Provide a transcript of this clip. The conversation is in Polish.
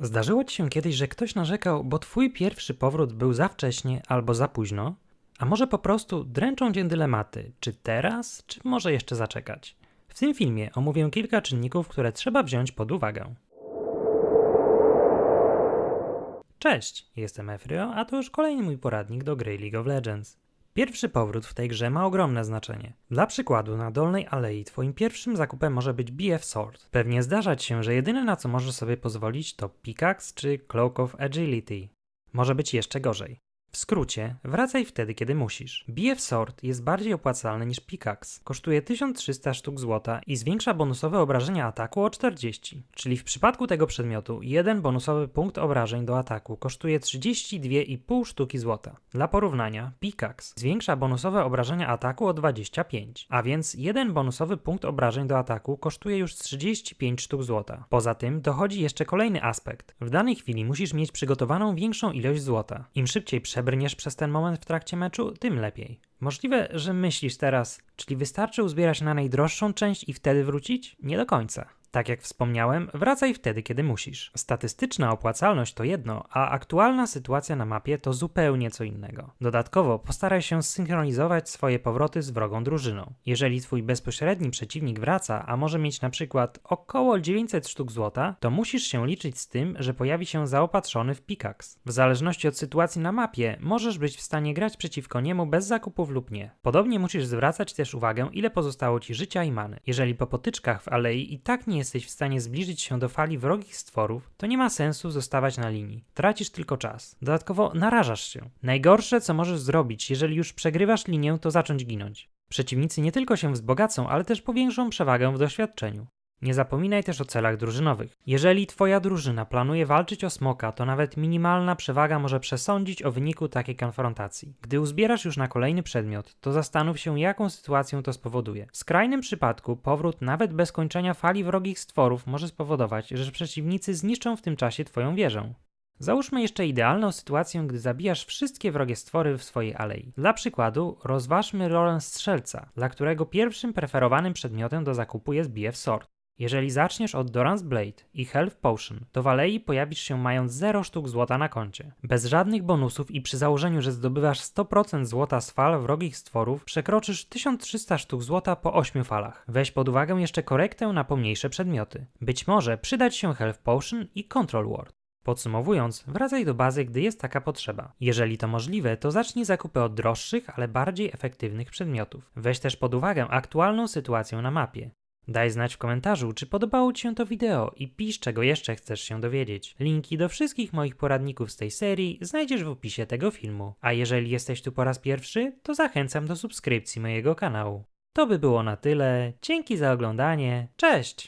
Zdarzyło ci się kiedyś, że ktoś narzekał, bo twój pierwszy powrót był za wcześnie albo za późno? A może po prostu dręczą cię dylematy, czy teraz, czy może jeszcze zaczekać? W tym filmie omówię kilka czynników, które trzeba wziąć pod uwagę. Cześć, jestem Efrio, a to już kolejny mój poradnik do gry League of Legends. Pierwszy powrót w tej grze ma ogromne znaczenie. Dla przykładu, na dolnej alei twoim pierwszym zakupem może być BF Sword. Pewnie zdarzać się, że jedyne na co możesz sobie pozwolić to Pickaxe czy Cloak of Agility. Może być jeszcze gorzej. W skrócie, wracaj wtedy, kiedy musisz. BF Sword jest bardziej opłacalny niż Pickaxe. Kosztuje 1300 sztuk złota i zwiększa bonusowe obrażenia ataku o 40. Czyli w przypadku tego przedmiotu, jeden bonusowy punkt obrażeń do ataku kosztuje 32,5 sztuki złota. Dla porównania, Pickaxe zwiększa bonusowe obrażenia ataku o 25, a więc jeden bonusowy punkt obrażeń do ataku kosztuje już 35 sztuk złota. Poza tym dochodzi jeszcze kolejny aspekt. W danej chwili musisz mieć przygotowaną większą ilość złota. Im szybciej przebrniesz przez ten moment w trakcie meczu, tym lepiej. Możliwe, że myślisz teraz, czyli wystarczy uzbierać na najdroższą część i wtedy wrócić? Nie do końca. Tak jak wspomniałem, wracaj wtedy, kiedy musisz. Statystyczna opłacalność to jedno, a aktualna sytuacja na mapie to zupełnie co innego. Dodatkowo postaraj się zsynchronizować swoje powroty z wrogą drużyną. Jeżeli twój bezpośredni przeciwnik wraca, a może mieć na przykład około 900 sztuk złota, to musisz się liczyć z tym, że pojawi się zaopatrzony w pickaxe. W zależności od sytuacji na mapie, możesz być w stanie grać przeciwko niemu bez zakupów lub nie. Podobnie musisz zwracać też uwagę, ile pozostało ci życia i many. Jeżeli po potyczkach w alei i tak nie jesteś w stanie zbliżyć się do fali wrogich stworów, to nie ma sensu zostawać na linii. Tracisz tylko czas. Dodatkowo narażasz się. Najgorsze, co możesz zrobić, jeżeli już przegrywasz linię, to zacząć ginąć. Przeciwnicy nie tylko się wzbogacą, ale też powiększą przewagę w doświadczeniu. Nie zapominaj też o celach drużynowych. Jeżeli twoja drużyna planuje walczyć o smoka, to nawet minimalna przewaga może przesądzić o wyniku takiej konfrontacji. Gdy uzbierasz już na kolejny przedmiot, to zastanów się, jaką sytuację to spowoduje. W skrajnym przypadku powrót nawet bez kończenia fali wrogich stworów może spowodować, że przeciwnicy zniszczą w tym czasie twoją wieżę. Załóżmy jeszcze idealną sytuację, gdy zabijasz wszystkie wrogie stwory w swojej alei. Dla przykładu, rozważmy rolę strzelca, dla którego pierwszym preferowanym przedmiotem do zakupu jest BF Sword. Jeżeli zaczniesz od Doran's Blade i Health Potion, to w alei pojawisz się mając 0 sztuk złota na koncie. Bez żadnych bonusów i przy założeniu, że zdobywasz 100% złota z fal wrogich stworów, przekroczysz 1300 sztuk złota po 8 falach. Weź pod uwagę jeszcze korektę na pomniejsze przedmioty. Być może przydać się Health Potion i Control Ward. Podsumowując, wracaj do bazy, gdy jest taka potrzeba. Jeżeli to możliwe, to zacznij zakupy od droższych, ale bardziej efektywnych przedmiotów. Weź też pod uwagę aktualną sytuację na mapie. Daj znać w komentarzu, czy podobało Ci się to wideo i pisz, czego jeszcze chcesz się dowiedzieć. Linki do wszystkich moich poradników z tej serii znajdziesz w opisie tego filmu. A jeżeli jesteś tu po raz pierwszy, to zachęcam do subskrypcji mojego kanału. To by było na tyle. Dzięki za oglądanie. Cześć!